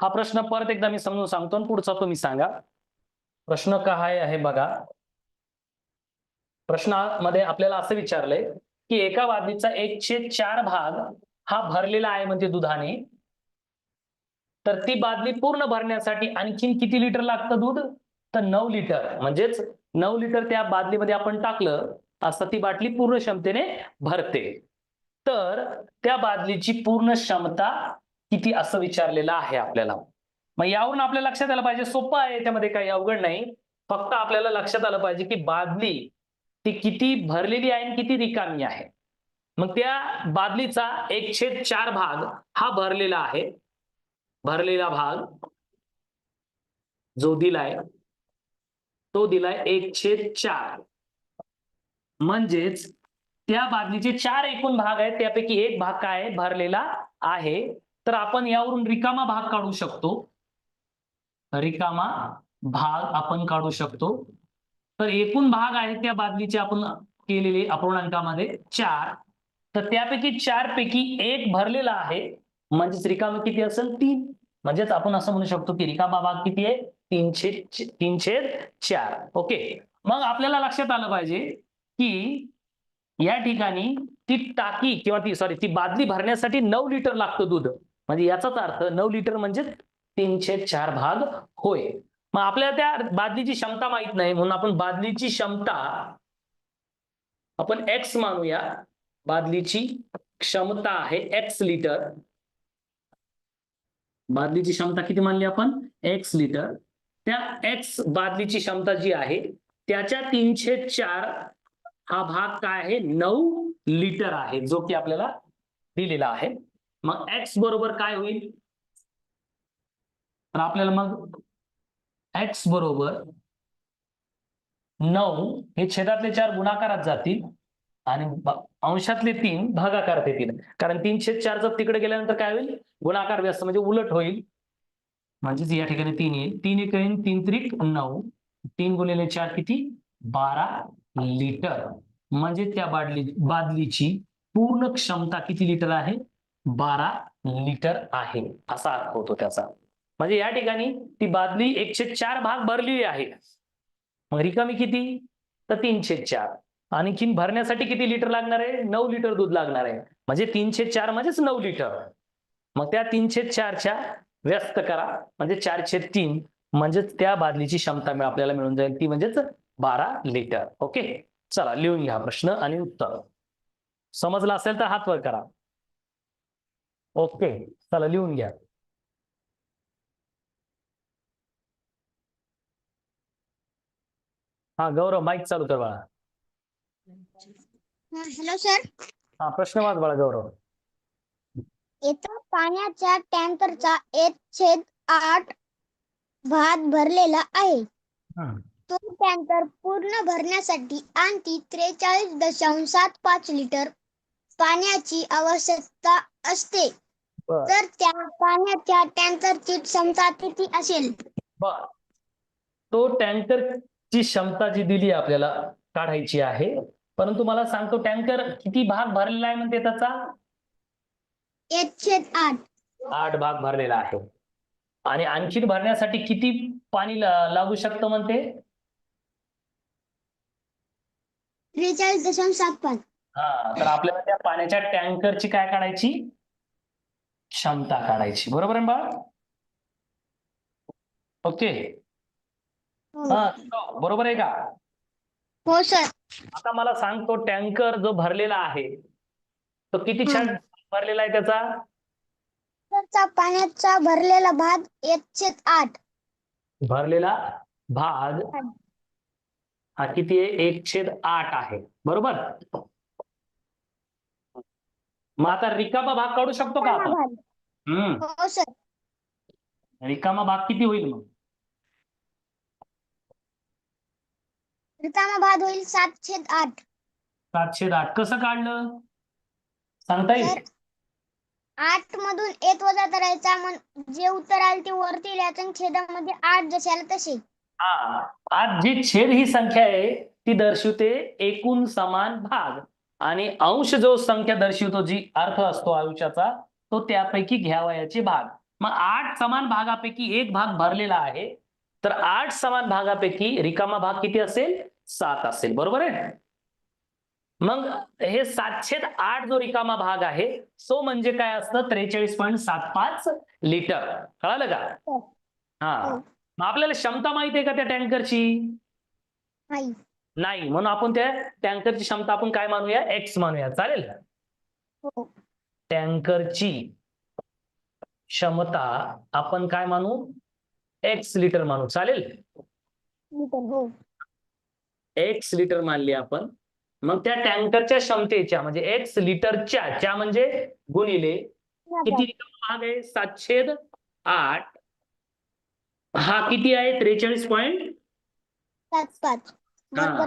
हा प्रश्न परत एकदा मी समजून सांगतो आणि पुढचा तुम्ही सांगा. प्रश्न काय आहे बघा. प्रश्नामध्ये आपल्याला असं विचारलंय की एका बादलीचा एकशे चार भाग हा भरलेला आहे म्हणजे दुधाने. तर ती बादली पूर्ण भरण्यासाठी आणखीन किती लिटर लागतं दूध? तर नऊ लिटर. म्हणजेच नऊ लिटर त्या बादलीमध्ये आपण टाकलं असता ती बाटली पूर्ण क्षमतेने भरते. तर त्या बादलीची पूर्ण क्षमता किती असं विचारलेलं आहे आपल्याला. मग यावरून आपल्या लक्षात आलं पाहिजे सोपं आहे त्यामध्ये काही अवघड नाही. फक्त आपल्याला लक्षात आलं पाहिजे की बादली ती किती भरलेली आहे आणि किती रिकामी आहे. मग त्या बादलीचा एकशे चार भाग हा भरलेला आहे. भरलेला भाग जो दिलाय तो दिलाय एकशे चार. म्हणजेच त्या बादलीचे चार एकूण भाग आहेत त्यापैकी एक भाग काय भरलेला आहे. तर आपण यावरून रिकामा भाग काढू शकतो. रिकामा भाग आपण काढू शकतो. तर एकूण भाग आहे त्या बादलीचे आपण केलेले अपूर्णांकामध्ये चार. तर त्यापैकी चार पैकी एक भरलेला आहे. म्हणजेच रिकामा किती असेल? तीन. म्हणजेच आपण असं म्हणू शकतो की रिकामा भाग किती आहे? तीनशे तीनशे चार. ओके. मग आपल्याला लक्षात आलं पाहिजे की या ठिकाणी ती टाकी किंवा ती सॉरी ती बादली भरण्यासाठी नऊ लिटर लागतं दूध. म्हणजे याचाच अर्थ नऊ लिटर म्हणजे तीनशे चार भाग होय. मग आपल्याला त्या बादलीची क्षमता माहीत नाही म्हणून आपण बादलीची क्षमता आपण एक्स मानूया. बादलीची क्षमता आहे एक्स लिटर. बादलीची क्षमता किती मानली आपण? X litre. त्या एक्स बादलीची क्षमता जी आहे त्याच्या तीनशे चार हा भाग काय आहे? नऊ लिटर आहे जो की आपल्याला दिलेला आहे. मग एक्स बरोबर काय होईल? तर आपल्याला मग एक्स बरोबर नऊ हे छेदातले चार गुणाकारात जातील आणि अंशातले तीन भागाकारात येतील कारण तीनशे चार जर तिकडे गेल्यानंतर काय होईल? गुणाकार व्यस्त म्हणजे उलट होईल. म्हणजेच या ठिकाणी तीन येईल. तीन एक येईल तीन त्रिक नऊ. तीन गुणिले चार किती? बारा लिटर. म्हणजे त्या बादली बादलीची पूर्ण क्षमता किती लिटर आहे? बारा लिटर आहे असा अर्थ होतो त्याचा. म्हणजे या ठिकाणी ती बादली एकशे चार भाग भरलेली आहे. रिकामी किती? तर तीनशे चार. आणखीन भरण्यासाठी किती लिटर लागणार आहे? नऊ लिटर दूध लागणार आहे. म्हणजे तीनशे चार म्हणजेच नऊ लिटर. मग त्या तीनशे चारच्या व्यस्त करा. म्हणजे चारशे तीन म्हणजेच त्या बादलीची क्षमता मिळ- आपल्याला मिळून जाईल. ती म्हणजेच बारा लिटर. ओके? चला लिहून घ्या प्रश्न आणि उत्तर. समजलं असेल तर हात वर करा. ओके चला लिहून घ्या. हा गौरव माईक चालू कर बाळा. हॅलो सर हा प्रश्न वाच बाळा गौरव. इथं पाण्याच्या टँकरचा एक छेद आठ भात भरलेला आहे. तो टँकर पूर्ण भरण्यासाठी आणखी त्रेचाळीस दशांश सात पाच लिटर पाण्याची आवश्यकता असते. तर त्या पाण्याच्या टँकरची क्षमता किती असेल? बर. तो टँकरची क्षमता जी दिली आपल्याला काढायची आहे. परंतु मला सांगतो टँकर किती भाग भरलेला आहे म्हणते त्याचा? एक छेद आठ. आठ भाग भरलेला आहे. आणि आणखीन भरण्यासाठी किती पाणी लागू शकतं म्हणते? त्रेचाळीस दशांश सात पाच. हा तर आपल्याला त्या पाण्याच्या टँकरची काय काढायची? क्षमता काढायची. बरोबर आहे बाळ? ओके. हो. बरोबर आहे का? हो सर. आता मला सांग तो टँकर जो भरलेला आहे तो किती छान भरलेला आहे त्याचा? टँकरचा पाण्याचा भरलेला भाग एक छेद आठ. भरलेला भाग हा. किती आहे? एक छेद आठ आहे. बरोबर? मग आता रिकामा भाग काढू शकतो का आपण. हम्म. हो सर. रिकामा भाग किती होईल मग? रिकामा भाग होईल सात छेद आठ. सात छेद आठ. कसं काढलं? सांगता येईल? सर आठ मधून एक वजा करायचा मग जे उत्तर आले ते वरती लिहायचं आणि छेदामध्ये आठ जशाला तसे. हा. आज जी छेद ही संख्या आहे ती दर्शवते एकूण समान भाग. आणि अंश जो संख्या दर्शवतो जी अर्थ असतो आयुष्याचा तो त्यापैकी घ्यावयाचे भाग. मग आठ समान भागापैकी एक भाग भरलेला आहे. तर आठ समान भागापैकी रिकामा भाग किती असेल? सात असेल. बरोबर आहे? मग हे सातशे आठ जो रिकामा भाग आहे तो म्हणजे काय असतं? त्रेचाळीस पॉईंट सात पाच लिटर. कळालं का? हो. हा. हो. मग आपल्याला क्षमता माहिती आहे का त्या टँकरची? नाही. नाही. म्हणून आपण त्या टँकरची क्षमता आपण काय मानूया? एक्स मानूया. चालेल? हो. टँकरची क्षमता आपण काय मानू? एक्स लिटर मानू. चालेल? लिटर हो. एक्स लिटर मानली आपण. मग त्या टँकरच्या क्षमतेच्या म्हणजे एक्स लिटरच्या च्या म्हणजे गुणिले किती रिकामा भाग आहे? सातशे आठ. हा किती आहे? त्रेचाळीस पॉईंट हा.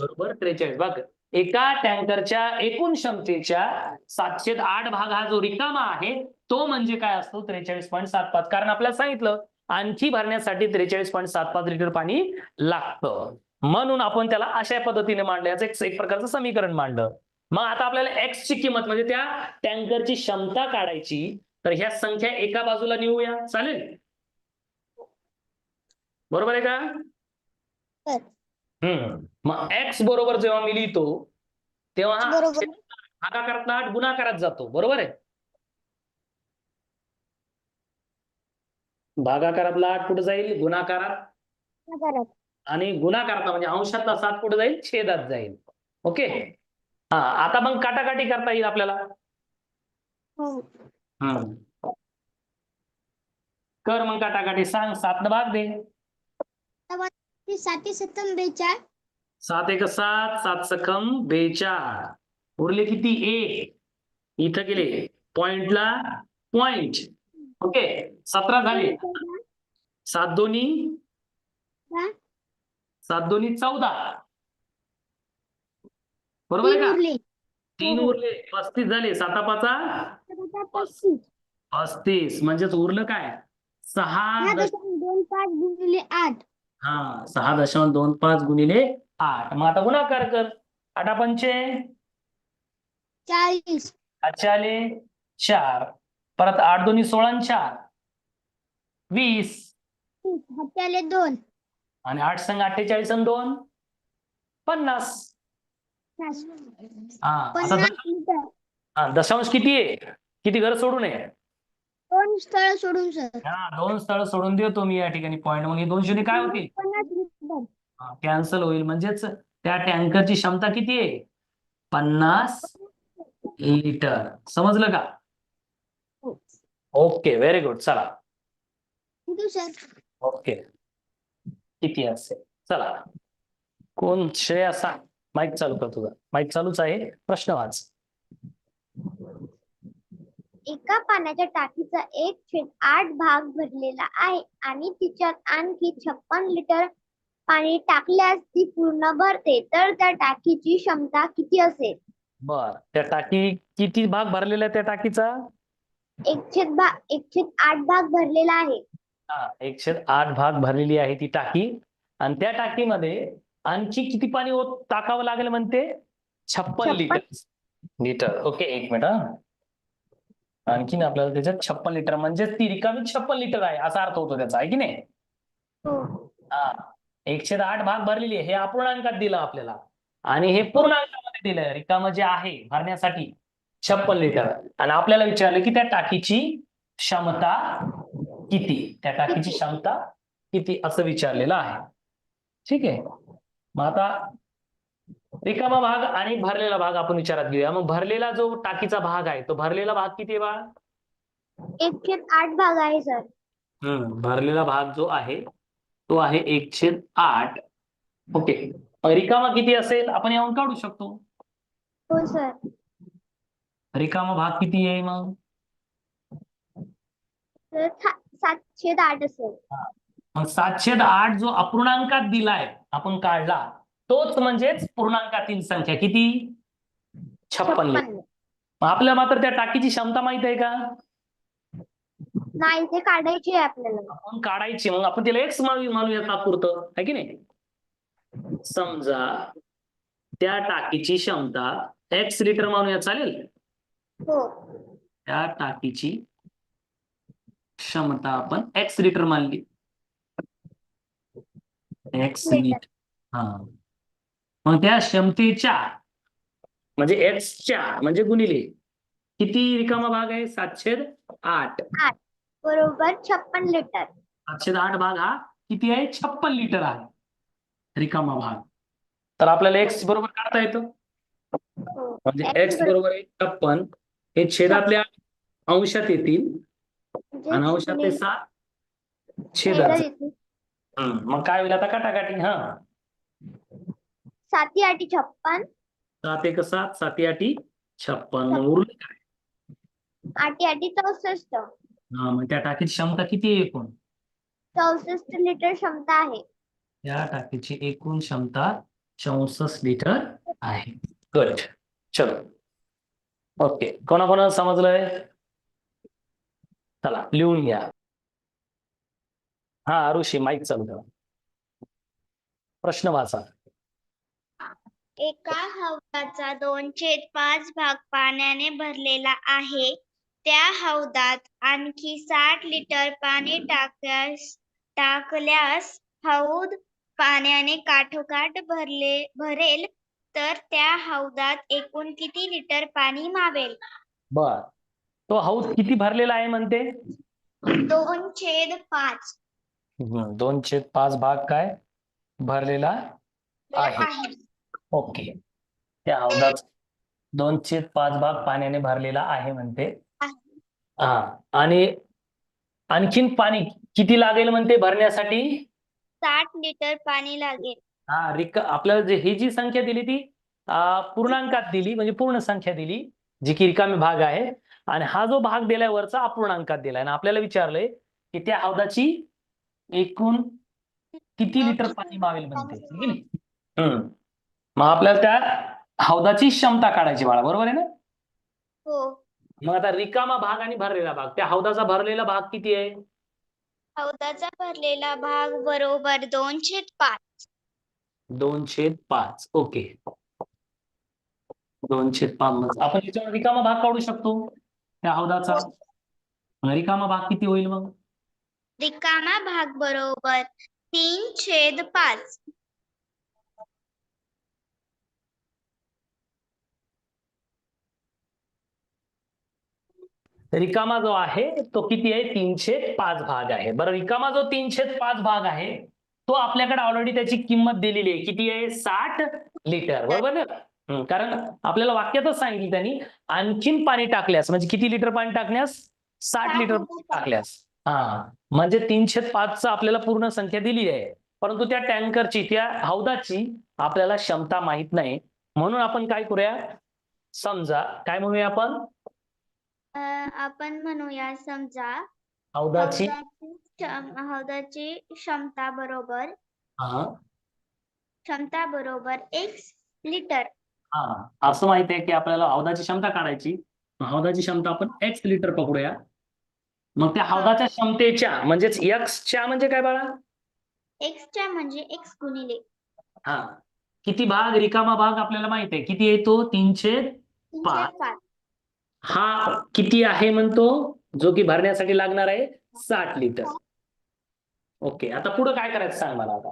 बरोबर त्रेचाळीस. बघ. एका टँकरच्या एकूण क्षमतेच्या सातशे आठ भाग हा जो रिकामा आहे तो म्हणजे काय असतो? त्रेचाळीस पॉईंट सात पाच. कारण आपल्याला सांगितलं आणखी भरण्यासाठी त्रेचाळीस पॉईंट सात पाच लिटर पाणी लागतं. म्हणून आपण त्याला अशा पद्धतीने मांडलं. याचं एक एक प्रकारचं समीकरण मांडलं. मग आता आपल्याला एक्स ची किंमत म्हणजे त्या टँकरची क्षमता काढायची तर ह्या संख्या एका बाजूला नेऊया चालेल? बरोबर आहे का? तर. हम्म. मग एक्स बरोबर जेव्हा मी लिहितो तेव्हा भागाकारातला आठ गुणाकारात जातो. बरोबर आहे? भागाकारातला आठ कुठे जाईल? गुणाकारात. आणि गुणाकारातला म्हणजे अंशातला सात कुठे जाईल? छेदात जाईल. ओके? हा आता मग काटाकाटी करता येईल आपल्याला? हो. कर मग काटाकाटी. सांग सात भाग दे. साती सत्तम बेचाळ. सात एक सात सात सखम बेचाळ उरले किती? एक. इथं गेले. पॉइंटला पॉइंट. ओके? सतरा झाले. सात दोन्ही. हा? सात दोन्ही चौदा. बरोबर आहे तीन का उरले. तीन हो. उरले. पस्तीस झाले. साता पाचा? पस्तीस. म्हणजेच उरलं काय? सहा हा दश- दशमिक दोन पाच गुणिले आठ. हा सहा दशांश दोन पाच गुणिले आठ. मग आता गुणाकार कर. आठा पंचे चाळीस. आठशे आले चार. परत आठ दोन्ही सोळा आणि चार. वीस. हात्याले दोन. आणि आठ संघ अठ्ठेचाळीस आणि दोन. पन्नास. हा आता पन्नास द- लिटर हा, दशांश किती आहे? किती घर सोडू नये दोन स्थळ सोडून सर. हा दोन स्थळ सोडून देतो मी या ठिकाणी पॉईंट मग हे दोन शून्य काय होतील? पन्नास कॅन्सल होईल. म्हणजेच त्या टँकरची क्षमता किती आहे? पन्नास लिटर. समजलं का? Okay very good. चला. ओके. किती असेल? चला. कोण श्रेया सांग. माईक चालू कर तुझा. माईक चालूच आहे. प्रश्न वाच. एका पाण्याच्या टाकीचा एक छेद आठ भाग भरलेला आहे आणि तिच्यात आणखी छप्पन लिटर पाणी टाकल्यास ती पूर्ण भरते तर त्या टाकीची क्षमता किती असेल? बर त्या टाकी किती भाग भरलेला आहे त्या टाकीचा? एक छेद भाग आठ भाग भरलेला आहे. हा एकशे आठ भाग भरलेली आहे ती टाकी. आणि त्या टाकीमध्ये आणखी किती पाणी ओत- टाकावं लागेल म्हणते? छप्पन छप्पन. लिटर. लिटर. ओके एक मिनिट हा. आणखीन आपल्याला त्याच्यात छप्पन लिटर म्हणजे ती रिकामी छप्पन लिटर आहे असा अर्थ होतो त्याचा आहे की नाही? हो. हा. एकशे आठ भाग भरलेली आहे. हे अपूर्णांकात दिलं आपल्याला. आणि हे पूर्णांकामध्ये दिलंय. रिकामं जे आहे भरण्यासाठी छप्पन लिटर आणि आपल्याला विचारलं की त्या टाकीची क्षमता किती? त्या टाकीची क्षमता किती? असं विचारलेलं आहे. ठीक आहे? मग आता रिकामा भाग आणि भरलेला भाग आपण विचारात घेऊया. मग भरलेला जो टाकीचा भाग आहे तो भरलेला भाग किती बाळ? एक छेद आठ भाग आहे सर. हम्म भरलेला भाग जो आहे तो आहे एकशे आठ. ओके. रिकामा किती असेल? आपण यावरून काढू शकतो. हो सर रिकामा भाग किती आहे मग? तर था- सात छेद आठ असेल. मग सातशे आठ जो अपूर्णांकात दिलाय आपण काढला तोच म्हणजेच पूर्णांकातील संख्या किती? छप्पन. आपल्याला मात्र त्या टाकीची क्षमता माहीत आहे का? नाही ते काढायची आहे आपल्याला. आपण काढायची मग आपण तिला एक्स मानू मानूया तात्पुरतं आहे की नाही? समजा त्या टाकीची क्षमता एक्स लिटर मानूया चालेल? हो. त्या टाकीची क्षमता आपण एक्स लिटर मानली. X litre. लिटर हा. मग त्या क्षमतेच्या म्हणजे एक्सच्या म्हणजे गुणिले किती रिकामा भाग आहे? सातशे आठ. बरोबर छप्पन लिटर. सातशे आठ भाग हा किती आहे? छप्पन लिटर आहे. रिकामा भाग. तर आपल्याला एक्स बरोबर काढता येतो. हो. म्हणजे एक्स बरोबर. आहे छप्पन. हे छेदातल्या अंशात येतील. म्हणजे आणि अंशातले गुणिले सात छेदात. मग काय होईल आता? काटाकाटी हा. साती आठी छप्पन. सात एक सात साती आठी छप्पन. उरले काय? आठी आठी चौसष्ट. हा मग त्या टाकीची क्षमता किती आहे एकूण? चौसष्ट लिटर क्षमता आहे. या टाकीची एकूण क्षमता चौसष्ट लिटर आहे. गुड चलो. ओके कोणाकोणाला समजलंय? चला लिहून घ्या. हा आरुषी माईक चालू करा प्रश्न वाचा. एका हौदाचा दोन छेद पाच भाग पाण्याने भरलेला आहे. त्या हौदात आणखी साठ लिटर पाणी टाकल्यास टाकल्यास हौद पाण्याने काठोकाठ भरले भरेल. तर त्या हौदात एकूण किती लिटर पाणी मावेल? बर. तो हौद किती भरलेला आहे म्हणते? दोन छेद पाच. दोन छेद पाच भाग काय? भरलेला आहे. ओके. त्या हौदात दोन छेद पाच भाग पाण्याने भरलेला आहे म्हणते. हा. आणि आणखीन पाणी किती लागेल म्हणते भरण्यासाठी? साठ लिटर पाणी लागेल. हा रिक आपल्याला जे ही जी संख्या दिली ती पूर्णांकात दिली म्हणजे पूर्ण संख्या दिली जी की रिकामी भाग आहे. आणि हा जो भाग दिलाय वरचा अपूर्णांकात दिलाय. आणि आपल्याला विचारलंय की त्या हौदाची एकूण किती लिटर पाणी मावेल म्हणते. मग आपल्याला त्या हौदाची क्षमता काढायची बाळा. बरोबर आहे ना? हो. मग आता रिकामा भाग आणि भरलेला भाग. त्या हौदाचा भरलेला भाग किती आहे? हौदाचा भरलेला भाग बरोबर दोन छेद पाच. दोन छेद पाच. ओके. दोन छेद पाच आपण याच्यावर रिकामा भाग काढू शकतो त्या हौदाचा. मग रिकामा भाग किती होईल मग? रिकामा भाग बरोबर तीन छेद पाच. रिकामा जो आहे तो किती आहे? तीनशे पाच भाग आहे. बरं रिकामा जो तीनशे पाच भाग आहे तो आपल्याकडे ऑलरेडी त्याची किंमत दिलेली आहे. किती आहे? साठ लिटर. बरोबर ना? कारण आपल्याला वाक्यातच सांगितलं त्यांनी आणखीन पाणी टाकल्यास म्हणजे किती लिटर पाणी टाकण्यास? साठ लिटर पाणी टाकल्यास. हा म्हणजे तीनशे पाचचा आपल्याला पूर्ण संख्या दिली आहे. परंतु त्या टँकरची त्या हौदाची आपल्याला क्षमता माहीत नाही. म्हणून आपण काय करूया? समजा काय म्हणूया आपण? आपण म्हणूया समजा हौदाची? हौदाची क्षम- हौदाची क्षमता बरोबर हा. क्षमता बरोबर एक लिटर. हा. असं माहिती आहे की आपल्याला हौदाची क्षमता काढायची. हौदाची क्षमता आपण एक्स लिटर पकडूया. मग त्या हौदाच्या क्षमतेच्या म्हणजेच एक्सच्या म्हणजे काय बाळा? एक्सच्या म्हणजे एक्स गुणिले. हा. किती भाग? रिकामा भाग आपल्याला माहिती आहे. किती येतो तीनशे पाच. हा किती आहे म्हणतो? जो की भरण्यासाठी लागणार आहे साठ लिटर. ओके आता पुढे काय करायचं सांग मला आता.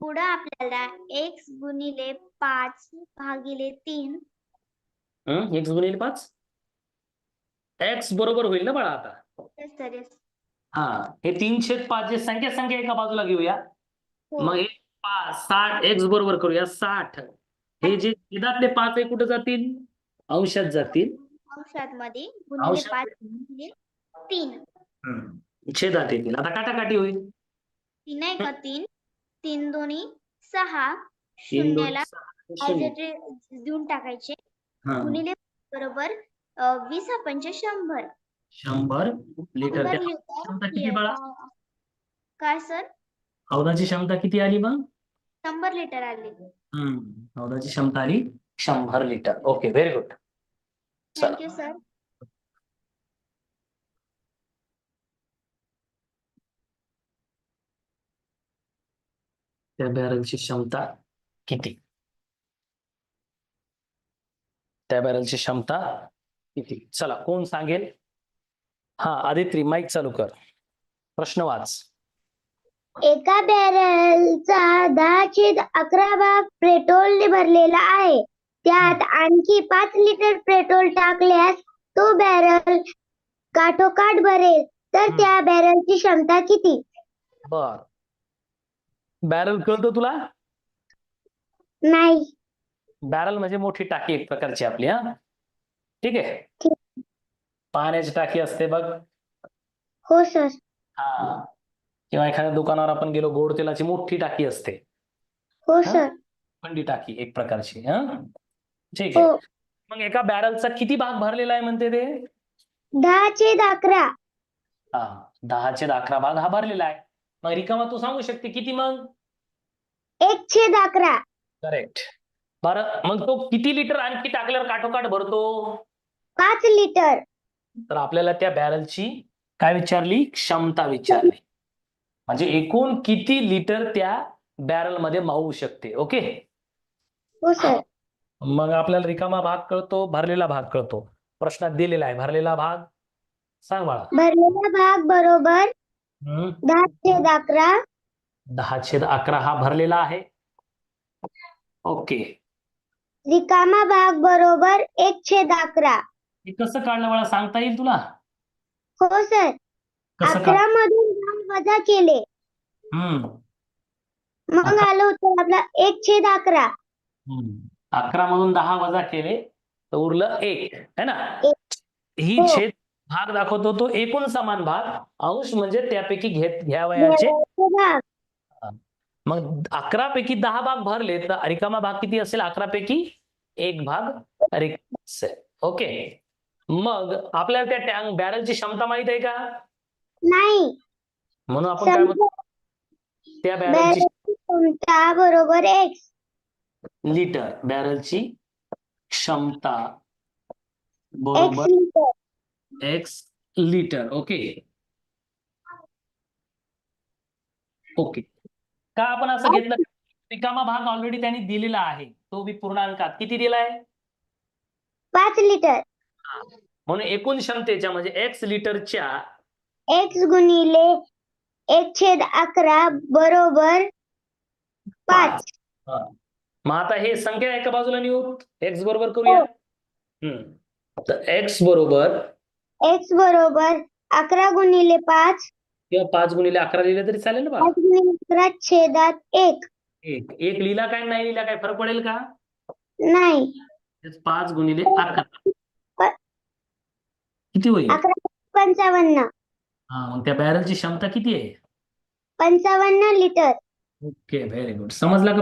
पुढं आपल्याला एक्स गुणिले पाच भागिले तीन. एक्स गुणिले पाच? एक्स बरोबर होईल ना बाळा आता. हा हे तीनशे पाच जे संख्या संख्या एका बाजूला घेऊया. हो. मग हे पाच साठ एक्स बरोबर करूया साठ. हे. जे छेदातले पाच आहे कुठे जातील? अंशात जातील. अंशात मध्ये गुणिले अंशात- पाच गुणिले तीन. छेदात येतील आता काटाकाटी होईल. तीन एक तीन? तीन दोन्ही सहा. तीन दोन शून्याला सहा, as शून्य. it is देऊन टाकायचे. हा, गुणिले बरोबर अं, वीस पंचे शंभर. शंभर लिटर. शंभर त्या लिटर क्षमता किती बाळा? काय सर? हौदाची क्षमता किती आली मग? शंभर लिटर आले. हम्म. हौदाची क्षमता आली शंभर litre. Okay very good thank you sir त्या बॅरलची क्षमता किती त्या बॅरलची क्षमता किती चला कोण सांगेल? हा आदित्री माईक चालू कर. प्रश्न वाच. एका बॅरलचा दहा छेद अकरा भाग पेट्रोलने भरलेला आहे. त्यात आणखी पाच लिटर पेट्रोल टाकल्यास तो बॅरल काठोकाठ भरेल. तर. त्या बॅरलची क्षमता किती? बर. बॅरल कळतं तुला? नाही. बॅरल म्हणजे मोठी टाकी एक प्रकारची आपली हा. ठीक आहे. पाण्याची टाकी असते बघ. हो सर. हा. किंवा एखाद्या दुकानावर आपण गेलो गोड तेलाची मोठी टाकी असते. हो हा? सर. थंडी टाकी एक प्रकारची हा. ठीक आहे. हो मग एका बॅरलचा किती भाग भरलेला आहे म्हणते ते? दहा छेद अकरा. हा दहाचे अकरा भाग हा भरलेला आहे. मग रिकामा तू सांगू शकते किती मग? एक छेद अकरा. करेक्ट. बरं मग तो किती लिटर आणखी टाकल्यावर काठोकाठ भरतो? पाच लिटर. तर आपल्याला त्या बॅरलची काय विचारली? क्षमता विचारली. म्हणजे एकूण किती लिटर त्या बॅरलमध्ये मावू शकते? ओके? हो सर. मग आपल्याला रिकामा भाग कळतो भरलेला भाग कळतो. प्रश्नात दिलेला आहे भरलेला भाग सांग बाळा भरलेला भाग बरोबर हम्म. दहा छेद अकरा. दहा छेद अकरा हा भरलेला आहे. ओके. रिकामा भाग बरोबर एक छेद अकरा. हे कसं काढलं बाळा? सांगता येईल तुला? हो सर. कसं काढ अकरा मधून वजा केले. हम्म. मग अकरा. आलं होतं आपला एक छेद अकरा. हम्म. अकरा मधून दहा वजा केले तर उरलं एक है ना. ही हो. छेद भाग दाखवतो तो एकूण समान भाग. अंश म्हणजे त्यापैकी घेत घ्यावयाचे मग अकरा पैकी दहा भाग भरले तर रिकामा भाग किती असेल? अकरा पैकी एक भाग रिकामा असेल ओके. मग आपल्याला त्या टँक बॅरलची क्षमता माहीत आहे का? नाही. म्हणून आपण काय म्हणतो? त्या बॅरलची बॅरलची क्षमता बरोबर एक्स लिटर बॅरलची क्षमता एक्स बरोबर litre. X litre okay. Okay. का आपण असं घेतलं? रिकामा भाग ऑलरेडी त्यांनी दिलेला आहे. तो बी पूर्णांकात किती दिलाय? पाच लिटर. म्हणून एकूण क्षमतेच्या म्हणजे एक्स लिटरच्या एक्स गुणिले एक छेद अकरा बरोबर पाच. मग आता हे संख्या एका बाजूला नेऊ एक्स बरोबर करूया. हो. हम्म. तर एक्स बरोबर एक्स बरोबर अकरा गुणिले पाच. किंवा पाच गुणिले अकरा लिहिले तरी चालेल ना पाच गुणिले अकरा छेदात एक. एक. एक लिहिला काय? नाही लिहिला काय? फरक पडेल का? नाही. तेच पाच गुणिले अकरा. किती होईल? अकरा पंचावन्न. हा मग त्या बॅरलची क्षमता किती आहे? पंचावन्न लिटर. ओके व्हेरी गुड समजला का?